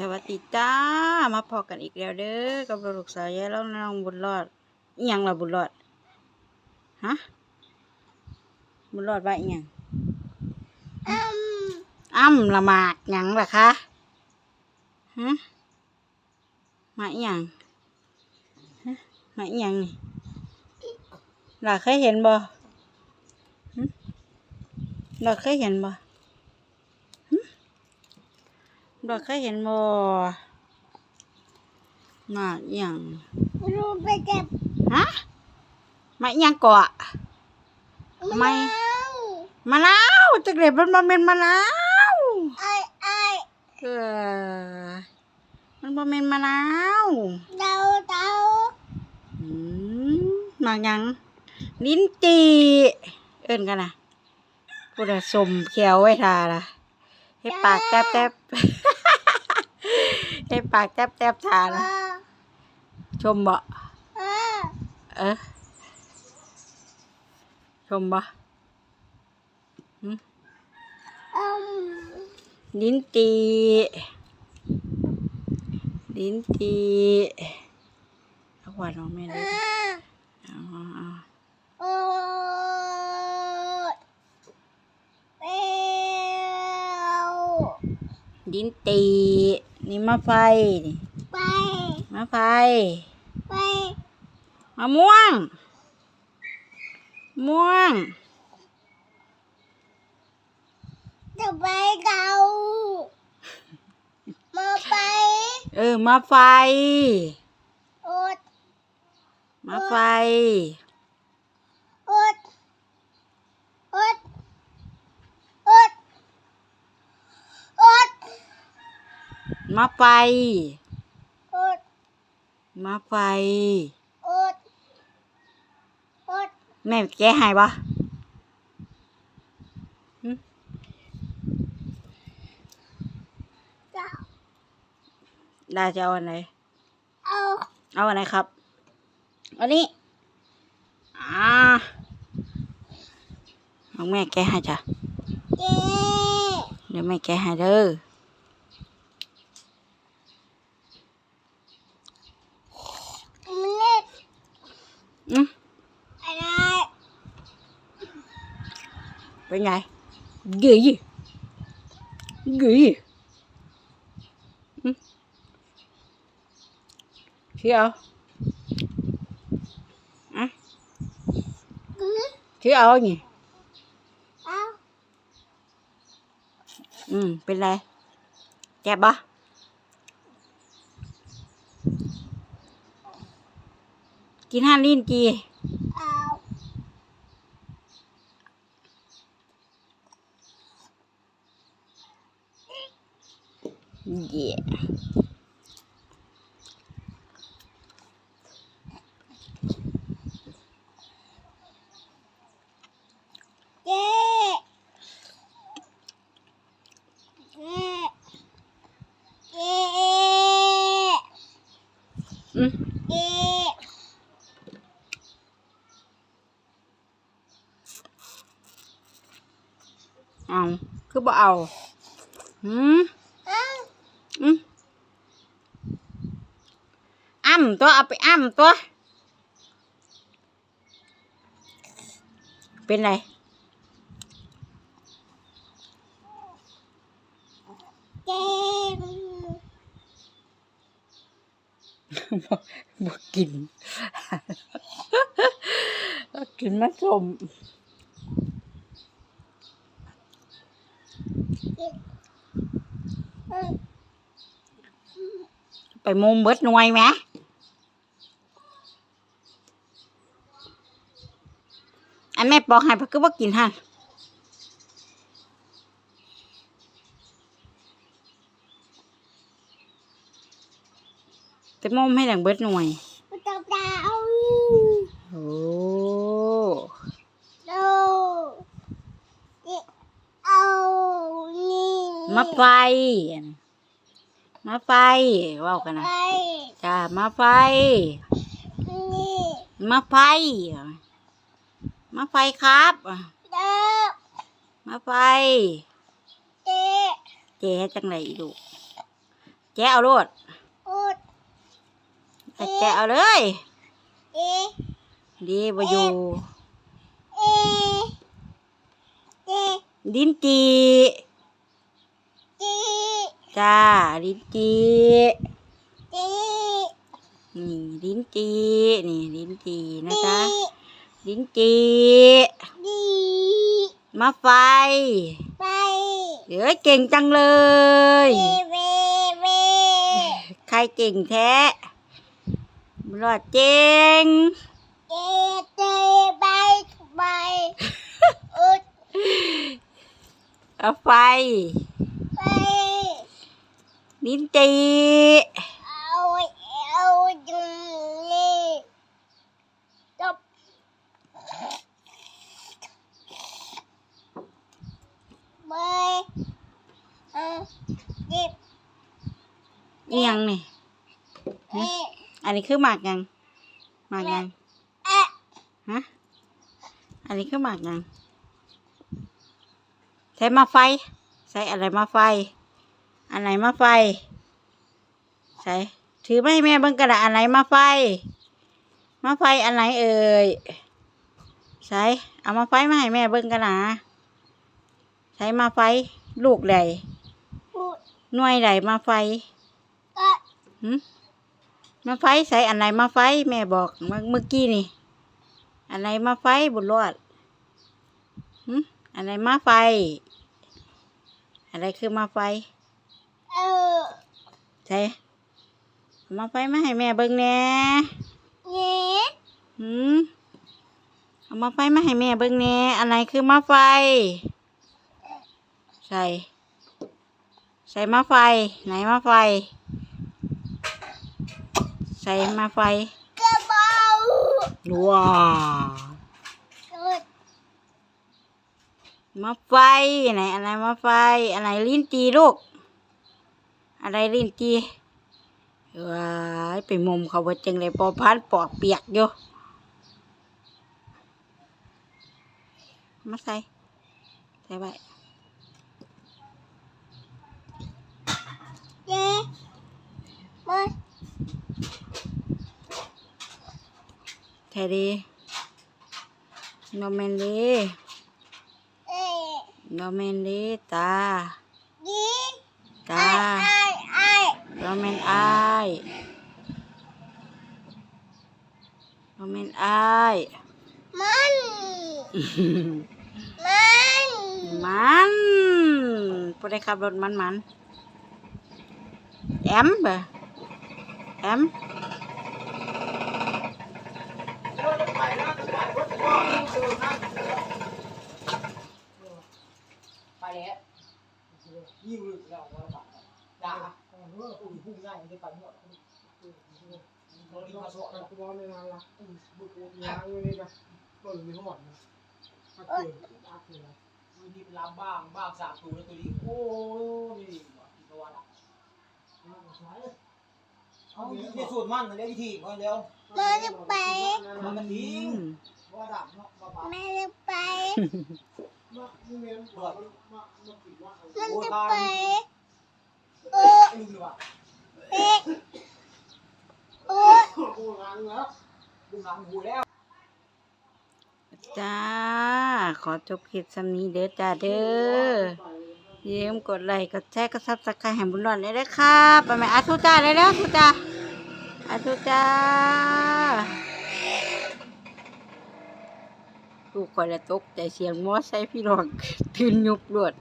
สวัสดีจ้า มาพอกันอีกแล้วเด้อ กับลูกสาวยายแล้วน้องบุญรอดอีหยังล่ะบุญรอด ฮะ บุญรอดว่าอีหยังอ้ำละหมากหยังล่ะคะฮะมาอีหยังฮะมาอีหยังนี่ล่ะเคยเห็นบ่หึล่ะเคยเห็นบ่ ดอกเคยเห็นบ่หมากอหย่างรูไปเก็บฮะหมากอหย่างเกาะไม่มะนาวจักเด็ดมันบ่แม่นมะนาวไอ้ไอ้เออมันบ่แม่นมะนาวเดาเดาอืมหมากหยังลิ้นจีเอิ้นกันน่ะพูดอะสมเขียวไว้ทาล่ะให้ปากแต๊บแต๊บ ให้ปากแต๊บแต๊บทาเอล่ะอชมบ่เออเออชมบ่หึอืมลิ้นตีลิ้นตีเอาหวานเอาแม่เลย อ่าเอาเอาเอาโอ้ยเปรี้ยวลิ้นตี นี่มะไฟนี่ไปมะไฟไปมะม่วง ม่วงจะไปเดามาไปเออมะไฟอดมะไฟ อดอดอดอด มะไฟอดมะไฟอดอดแม่แกะให้ปะหึจะได้จะเอาอันไหน เอาเอาอันไหนครับ อันนี้ อ่าเอาแม่แกะให้จ้ะ เจ๊เดี๋ยวแม่แกะให้เด้อ มันเล็ก อืมอะไรเป็นไงกี่กี่อืมเชี่ยวอะ อือ เชี่ยวเอาไง เอา อืม เป็นไรเจ็บปะ กินห้าลิ้นจีเอาเย่เจ๊เจ๊เจ๊ อืม เจ๊ เอาคือ บ่เอาหืมเอาอืมอ้ำตัวเอาไปอ้ำตัว เป็นไรเจ๊บ่บ่กินบ่กินมาสม เออ ไปมุมเบิดหน่วยไหมอันแม่บอกให้เพิ่นก็บ่กินฮะแต่มุมให้ดังเบิดหน่วย มันจะดาว โอ้ โดเจ๊เอานี่ มาไฟ มาไฟเว้ากันนะไปจ้ามาไฟนี่มาไฟ มาไฟครับเด้อมาไฟเจ๊เจ๊จังไรลูกแกะเอาโลดอุดไปแกะเอาเลยเอดีบ่อยู่เอเจดินจี จีจ้าดินจีจีนี่ดินจีนี่ดินจีนะจีจ๊ะดินจีดีมาไฟไปเดี๋ยวเก่งจังเลยเวเวเวใครเก่งแท้บุญรอดเจ๋งเจเจไปไปอุดเอาไฟ ไปดินจีเอาเอาจุงนี่จบไปเออเจ็บนี่ยังนี่เอ๊ะอันนี้คือหมากยังหมากยังฮะอันนี้คือหมากยังใช้มาไฟ ใช้อะไรมาไฟ อันไหนมาไฟ ใส่ถือมาให้แม่เบิ่งกระดาษอันไหนมาไฟ มาไฟอันไหนเอ่ยใส่เอามาไฟมาให้แม่เบิ่งกระดาษใช้มาไฟลูกใดพูดหน่วยใดมาไฟก็หึมาไฟใส่อันไหนมาไฟ แม่บอกเมื่อเมื่อกี้นี่ อันไหนมาไฟบุญรอดหึอันไหนมาไฟ อะไรคือมาไฟเออใช่เอามาไฟมาให้แม่เบิ่งแหน่เนี้หืมเอามาไฟมาให้แม่เบิ่งแหน่อันไหนคือมาไฟ ใส่ ใส่มาไฟ ไหนมาไฟ ใส่มาไฟกระเป๋าว้าว อุด มาไฟไหนอะไรมาไฟอะไรลิ้นจีลูก อะไรลิ้นจีว้ายไปมุมเขาว่าจังเลยปอพันปอกเปียกอยู่มาใส่ใส่ไว้เจ๊มาใส่ดีโนเมนดีะโนเมนดีตาดีตาไอ้ไอ้โนเมนอายโนเมนอายมันมันมันผู้ใดขับรถมันมันแอมเบอแอมไปแล้ว ยิ่งลึกแล้วว่าบาดด่าเอออุ้ยพุ่งง่ายได้ไปหมดโดนกระสอบการตัวในงานละบุกยางนี่นะต้นมีทั้งหมดนะถ้าเกิดอาเกิดมันมีลำบ้างบ้างสามตัวแล้วตัวนี้โอ้นี่ตัวละใช้เอาที่สูตรมันเดี๋ยววิธีก่อนเดี๋ยวมันจะไปมันมันอืทิ้งมว่าดับเนาะบ้าบ้าแม่จะไป มันจะไปเออเป๊ะเออโอจ้า ขอจบคลิปสำนี้เด้อจ้าเด้ออย่าลืมกดไลค์กดแชร์กดซับสไครต์ให้บุญหลอนได้เลยนะครับไปไหมอาทุจ้าได้แล้วทุจ้าอาทุจ้า ลูกคอยละตกใจเสียงมอไซค์พี่น้อง ตื่นยุบรวด